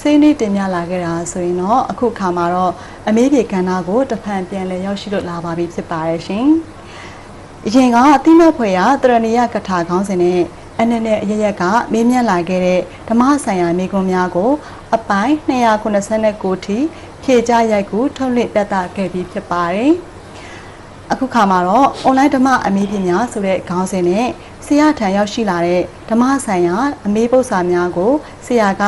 ဆွေးနွေးတင်ပြလာခဲ့တာဆိုရင်တော့အခုခါမှာတော့အမေးပြေကဏ္ဍကိုတဖန်ပြန်လည်ရောက်ရှိလို့လာပါပြီဖြစ်ပါတယ်ရှင်။အရင်ကအတိမတ်ဖွယ်ရတရဏီယကထာခေါင်းစဉ်နဲ့အနေနဲ့အရရက်ကမေးမြန်းလာခဲ့တဲ့ဓမ္မဆိုင်ရာမိကွန်းများကို အပိုင်း289ထိဖြေကြားရိုက်ကူထုတ်လွှင့်ပြသခဲ့ပြီးဖြစ်ပါတယ်။အခုခါမှာတော့ online ဓမ္မအမေးပြများဆိုတဲ့ခေါင်းစဉ်နဲ့ဆရာထံရောက်ရှိလာတဲ့ဓမ္မဆိုင်ရာအမေးပု္ပ္ပစာများကိုဆရာက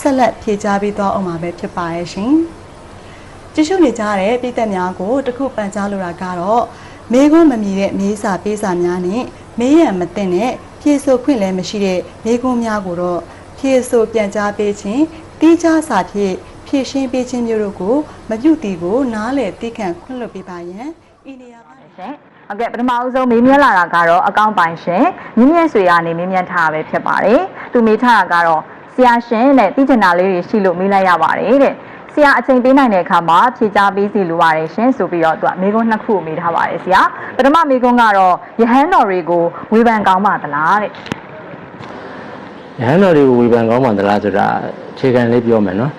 ဆက်လက်ဖြေကြားပေးသွားအောင်ပါပဲဖြစ်ပါရဲ့ရှင်။ကြည့်ရှုနေကြတဲ့ပြည်သက်များကိုတခုပန်ကြားလိုတာကတော့မေခွန်းမမြည်တဲ့မေးစာပေးစာများနဲ့မေးရန်မသိတဲ့ဖြေဆိုခွင့်လည်းမရှိတဲ့မေခွန်းများကိုတော့ဖြေဆိုပြန်ကြားပေးခြင်းတိကျစာဖြင့်ဖြည့်ရှင်းပေးခြင်းမျိုးတို့ကိုမပြုတည်ကိုနားလည်သိခံခွင့်လွှတ်ပေးပါရန်ဤနေရာပါရှင်ဟုတ်ကဲ့ပထမအဆုံးမေးမြန်းလာတာကတော့အကောင့်ပိုင်ရှင်မြင့်မြတ်ဆွေကနေမေးမြန်းထားတာပဲဖြစ်ပါတယ်သူမေးထားတာကတော့ ဆရာရှင်တဲ့သိချင်တာလေးတွေရှိလို့မေးလိုက်ရပါတယ်တဲ့ဆရာအချိန်ပေးနိုင်တဲ့အခါမှာဖြေကြားပေးစီလိုပါတယ်ရှင်ဆိုပြီးတော့သူကမေးခွန်းနှစ်ခုမေးထားပါတယ်ဆရာပထမမေးခွန်းကတော့ယဟန်တော်တွေကိုဝေဖန်ကောင်းပါသလားတဲ့ယဟန်တော်တွေကိုဝေဖန်ကောင်းမှန်သလားဆိုတာအခြေခံလေးပြောမယ်နော်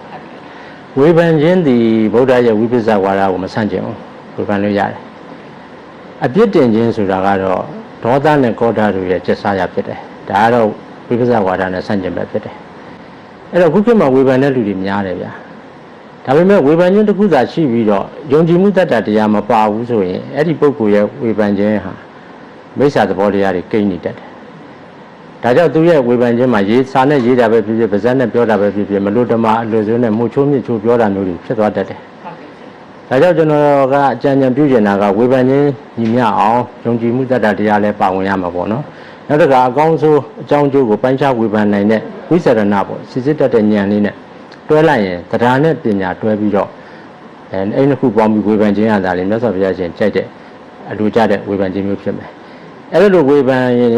ဝေဖန်ခြင်းသည်ဗုဒ္ဓရဲ့ဝိပဿနာဝါဒကိုမဆန့်ကျင်ဘူးဝေဖန်လို့ရတယ်အပြစ်တင်ခြင်းဆိုတာကတော့ဒေါသနဲ့ကောဓာတို့ရဲ့ကျက်စားရဖြစ်တယ်ဒါကတော့ဝိပဿနာဝါဒနဲ့ဆန့်ကျင်ဘက်ဖြစ်တယ် အဲ့တော့ခုခေတ်မှာဝေဖန်တဲ့လူတွေများတယ်ဗျာဒါပေမဲ့ဝေဖန်ခြင်းတစ်ခုသာရှိပြီးတော့ယုံကြည်မှုတတ်တာတရားမပါဘူးဆိုရင်အဲ့ဒီပုဂ္ဂိုလ်ရဲ့ဝေဖန်ခြင်းဟာမိစ္ဆာသဘောတရားတွေကိန်းနေတတ်တယ်ဒါကြောင့်သူရဲ့ဝေဖန်ခြင်းမှာရေးစာနဲ့ရေးတာပဲဖြစ်ဖြစ်ပါဇက်နဲ့ပြောတာပဲဖြစ်ဖြစ်မလို့ဓမ္မအလိုစိုးနဲ့မှုချိုးမြစ်ချိုးပြောတာမျိုးတွေဖြစ်သွားတတ်တယ်။ဒါကြောင့်ကျွန်တော်ကအကြံဉာဏ်ပြုချင်တာကဝေဖန်ခြင်းညီမျှအောင်ယုံကြည်မှုတတ်တာတရားလည်းပါဝင်ရမှာပေါ့နော်။နောက်တစ်ခါအကောင်းဆုံးအကြောင်းကျိုးကိုပိုင်းခြားဝေဖန်နိုင်တဲ့ ဝိသရဏပေါ့စစ်စစ်တတ်တဲ့ဉာဏ်လေးနဲ့တွဲလိုက်ရင်တရားနဲ့ပညာတွဲပြီးတော့အဲအဲ့နှစ်ခုပေါင်းပြီးဝေဖန်ခြင်းရတာလေမြတ်စွာဘုရားရှင်ကြိုက်တဲ့အလိုကြတဲ့ဝေဖန်ခြင်းမျိုးဖြစ်မယ်။အဲ့လိုဝေဖန်ရင်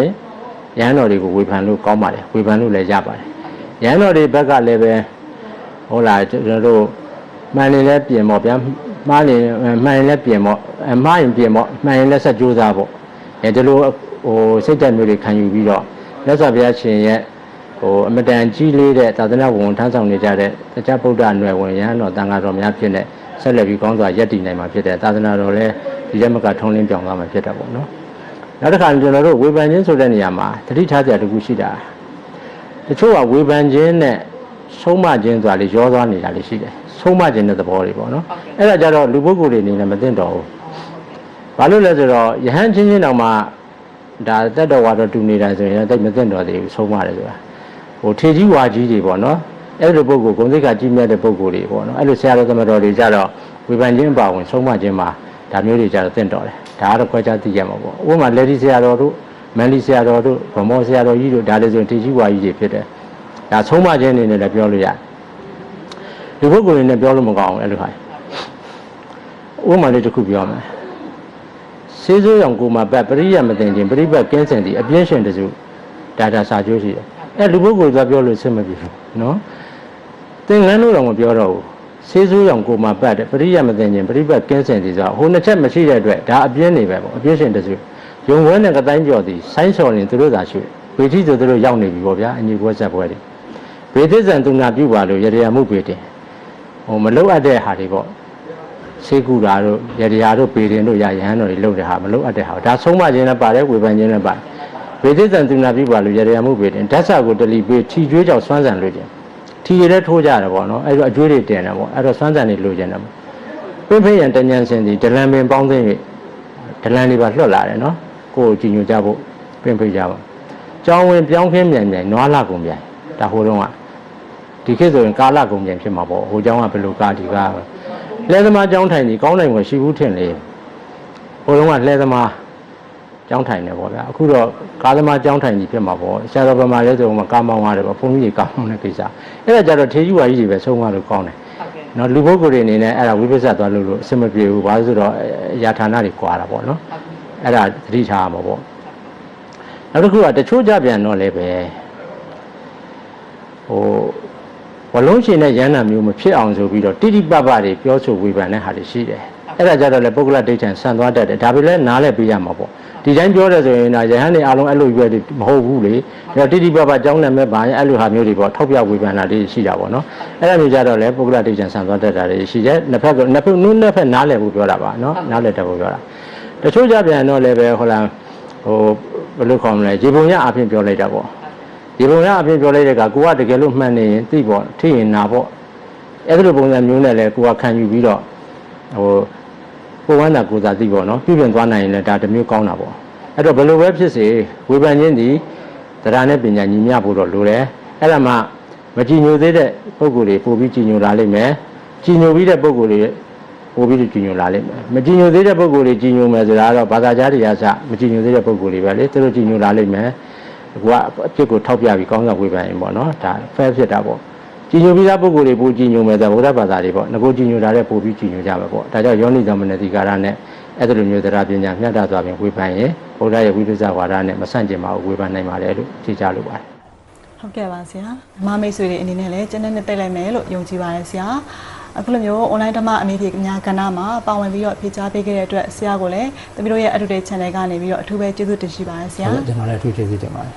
ရဟန်းတော်တွေကိုဝေဖန်လို့ကောင်းပါတယ်ဝေဖန်လို့လည်းရပါတယ်ရဟန်းတော်တွေဘက်ကလည်းပဲဟုတ်လားကျွန်တော်တို့မှန်ရင်လည်းပြင်ပေါ့ဗျာမှားရင်မှန်ရင်လည်းပြင်ပေါ့အမှားရင်ပြင်ပေါ့မှန်ရင်လည်းဆက်ကြိုးစားပေါ့အဲဒီလိုဟိုစိတ်ဓာတ်မျိုးတွေခံယူပြီးတော့မြတ်စွာဘုရားရှင်ရဲ့ ဟိုအမတန်ကြီးလေးတဲ့သာသနာ့ဝန်ထမ်းဆောင်နေကြတဲ့တရားဗုဒ္ဓနွယ်ဝင်ရဟန်းတော်တန်ဃာတော်များဖြစ်တဲ့ဆက်လက်ပြီးကောင်းစွာယက်တည်နိုင်မှာဖြစ်တဲ့သာသနာတော်လည်းဒီရက်မကထုံးလင်းပြောင်းသွားမှာဖြစ်တာပေါ့နော်နောက်တစ်ခါကျွန်တော်တို့ဝေဖန်ခြင်းဆိုတဲ့နေရာမှာတတိထားကြတစ်ခုရှိတာတချို့ကဝေဖန်ခြင်းနဲ့ဆုံးမခြင်းဆိုတာလေရောသွားနေတာလေးရှိတယ်ဆုံးမခြင်းတဲ့သဘောတွေပေါ့နော်အဲ့ဒါကြတော့လူပုဂ္ဂိုလ်တွေအနေနဲ့မသိတော့ဘူးဘာလို့လဲဆိုတော့ယဟန်ချင်းချင်းတောင်မှဒါတက်တော်ဝါတော့တူနေတာဆိုရင်တိတ်မသိတော့သေးဘူးဆုံးမတယ်ဆိုတာ ဟိုထေကြီးဝါကြီးတွေပေါ့နော်အဲ့လိုပုဂ္ဂိုလ်ဂုဏ်သိက္ခာကြီးမြတ်တဲ့ပုဂ္ဂိုလ်တွေပေါ့နော်အဲ့လိုဆရာတော်သမတော်တွေကြတော့ဝေဖန်ခြင်းအပါဝင်ဆုံးမခြင်းမှာဒါမျိုးတွေကြတော့သိတော့တယ်ဒါကတော့ခွဲခြားသိရမှာပေါ့ဥပမာလက်ဒီဆရာတော်တို့မန်လီဆရာတော်တို့ဗမောဆရာတော်ကြီးတို့ဒါလည်းဆိုရင်ထေကြီးဝါကြီးတွေဖြစ်တယ်ဒါဆုံးမခြင်းအနေနဲ့လည်းပြောလို့ရတယ်လူပုဂ္ဂိုလ်တွေနဲ့ပြောလို့မကောင်းဘူးအဲ့လိုဟာဥပမာလေးတစ်ခုပြောမယ်စေးစိုးရောင်ကိုမှာပတ်ပရိယမသိခြင်းပရိပတ်ကင်းစင်သည်အပြင်းရှင်တစုဒါဒါစာကျိုးရှိတယ် အဲ့လူပုဂ္ဂိုလ်ကပြောလို့ဆင်မပြေဘူးနော်သင်္ကန်းလို့တော့မပြောတော့ဘူးစေးစိုးရောင်ကိုမှာပတ်တယ်ပရိယမသိခြင်းပရိပတ်ကင်းစင်သည်ဆိုဟိုနှစ်ချက်မရှိတဲ့အတွက်ဒါအပြင်းနေပဲပေါ့အပြင်းရှင်တစုယုံဝဲနဲ့ကတိုင်းကြော်သည်ဆိုင်းစော်ရင်သူတို့သာရှိဝေတိဆိုသူတို့ရောက်နေပြီပေါ့ဗျာအညီပွဲဆက်ပွဲတွေဝေတိဇံသူနာပြုပါလို့ရရမှုပေတယ်ဟိုမလုတ်အပ်တဲ့ဟာတွေပေါ့စေကူတာတို့ရတရားတို့ပေရင်တို့ရရဟန်းတို့တွေလုပ်တဲ့ဟာမလုပ်အပ်တဲ့ဟာဒါဆုံးမခြင်းနဲ့ပါတယ်ဝေဖန်ခြင်းနဲ့ပါတယ် ဘေဒိသံသူနာပြုပါလို့ရရမှုပေးတယ်ဓာတ်စာကိုတလီပေးထီကျွေးကြောင့်စွမ်းဆန်လို့ကျင်ထီရတဲ့ထိုးကြတယ်ပေါ့နော်အဲ့တော့အကျွေးတွေတင်တယ်ပေါ့အဲ့တော့စွမ်းဆန်တွေလိုချင်တယ်ပေါ့ပင်ဖိယံတဉ္ဇဉ်စင်ဒီဒလန်ပင်ပေါင်းသိမ့်ပြီးဒလန်တွေပါလွတ်လာတယ်နော်ကိုယ်ကိုကြည်ညိုကြဖို့ပင်ဖိကြပါကျောင်းဝင်ပြောင်းခင်းမြန်မြန်နွားလာကုန်ပြန်ဒါဟိုတော့ကဒီခေတ်ဆိုရင်ကာလကုန်ပြန်ဖြစ်မှာပေါ့ဟိုကျောင်းကဘယ်လိုကာဒီကလဲသမားကျောင်းထိုင်ကြီးကောင်းနိုင်မှာရှိဘူးထင်လေဟိုတော့ကလဲသမား ကြောင်းထိုင်နေပေါ့ဗျာအခုတော့ကားသမားကြောင်းထိုင်ကြီးဖြစ်မှာပေါ့ဆရာတော်ဗမာရဲဆိုမှကားမောင်းရတယ်ပေါ့ဘုန်းကြီးကြီးကားမောင်းတဲ့ကိစ္စအဲ့ဒါကြတော့ထေကြီးဝါကြီးတွေပဲဆုံးမလို့ကောင်းတယ်နော်လူပုဂ္ဂိုလ်တွေအနေနဲ့အဲ့ဒါဝိပဿနာသွားလို့လို့အဆင်မပြေဘူးဘာလို့လဲဆိုတော့အရာဌာနတွေကွာတာပေါ့နော်အဲ့ဒါသတိထားရမှာပေါ့နောက်တစ်ခုကတချို့ကြပြန်တော့လည်းပဲဟိုဝလုံးရှင်တဲ့ရဟန္တာမျိုးမဖြစ်အောင်ဆိုပြီးတော့တိတိပပတွေပြောဆိုဝေဖန်တဲ့ဟာတွေရှိတယ် အဲ့ဒါကြတော့လေပုဂ္ဂလဒိဋ္ဌံဆန်သွားတတ်တယ်ဒါပေမဲ့နားလည်းပေးရမှာပေါ့ဒီတိုင်းပြောတယ်ဆိုရင်တော့ယဟန်တွေအားလုံးအဲ့လိုရွယ်တွေမဟုတ်ဘူးလေဒါတော့တိတိပပကြောင်းနာမဲ့ဘာရင်အဲ့လိုဟာမျိုးတွေပေါ့ထောက်ပြဝေဖန်တာတွေရှိတာပေါ့နော်အဲ့ဒါမျိုးကြတော့လေပုဂ္ဂလဒိဋ္ဌံဆန်သွားတတ်တာတွေရှိတယ်နှစ်ဖက်ကနှစ်ဖက်နုနှစ်ဖက်နားလည်းဘူးပြောတာပါနော်နားလည်းတက်ဖို့ပြောတာတချို့ကြပြန်တော့လည်းပဲဟိုလားဟိုဘယ်လိုခေါ်မလဲဂျေပုံရအဖြစ်ပြောလိုက်တာပေါ့ဂျေပုံရအဖြစ်ပြောလိုက်တဲ့ကကိုကတကယ်လို့မှန်နေရင်သိပေါ့ထိရင်နာပေါ့အဲ့လိုပုံစံမျိုးနဲ့လည်းကိုကခံယူပြီးတော့ဟို ကိုယ်ဝမ်းသာကိုယ်သာသိပေါ့နော်ပြုပြင်သွားနိုင်ရင်လည်းဒါတစ်မျိုးကောင်းတာပေါ့အဲ့တော့ဘယ်လိုပဲဖြစ်စေဝေဖန်ခြင်းဒီတရားနဲ့ပညာညီမျှဖို့တော့လိုတယ်အဲ့ဒါမှမကြည်ညိုသေးတဲ့ပုံကိုယ်တွေပို့ပြီးကြည်ညိုလာလိမ့်မယ်ကြည်ညိုပြီးတဲ့ပုံကိုယ်တွေပို့ပြီးကြည်ညိုလာလိမ့်မယ်မကြည်ညိုသေးတဲ့ပုံကိုယ်တွေကြည်ညိုမယ်ဆိုတာကတော့ဘာသာကြားတရားစမကြည်ညိုသေးတဲ့ပုံကိုယ်တွေပဲလေသူတို့ကြည်ညိုလာလိမ့်မယ်ကိုကအဖြစ်ကိုထောက်ပြပြီးကောင်းစွာဝေဖန်ရင်ပေါ့နော်ဒါ fair ဖြစ်တာပေါ့ ကြည်ညိုပြီးသားပုဂ္ဂိုလ်တွေပိုကြည်ညိုမယ်ဆိုဗုဒ္ဓဘာသာတွေပေါ့ငကိုကြည်ညိုတာတဲ့ပိုပြီးကြည်ညိုကြမှာပေါ့ဒါကြောင့်ယောနိသမနတိကာရနဲ့အဲ့ဒီလိုမျိုးတရားပညာမျှတစွာဖြင့်ဝေဖန်ရင်ဗုဒ္ဓရဲ့ဝိပဿနာဝါဒနဲ့မဆန့်ကျင်ပါဘူးဝေဖန်နိုင်ပါတယ်လို့ဖြေကြားလိုပါတယ်ဟုတ်ကဲ့ပါဆရာမမိတ်ဆွေတွေအနေနဲ့လည်းကျန်တဲ့နှစ်သိလိုက်မယ်လို့ယုံကြည်ပါတယ်ဆရာအခုလိုမျိုး online ဓမ္မအမေဖြေအများကဏ္ဍမှာပါဝင်ပြီးတော့ဖြေကြားပေးခဲ့တဲ့အတွက်ဆရာကိုလည်းတမီးတို့ရဲ့ Educate Channel ကနေပြီးတော့အထူးပဲကျေးဇူးတင်ရှိပါတယ်ဆရာကျွန်တော်လည်းအထူးကျေးဇူးတင်ပါတယ်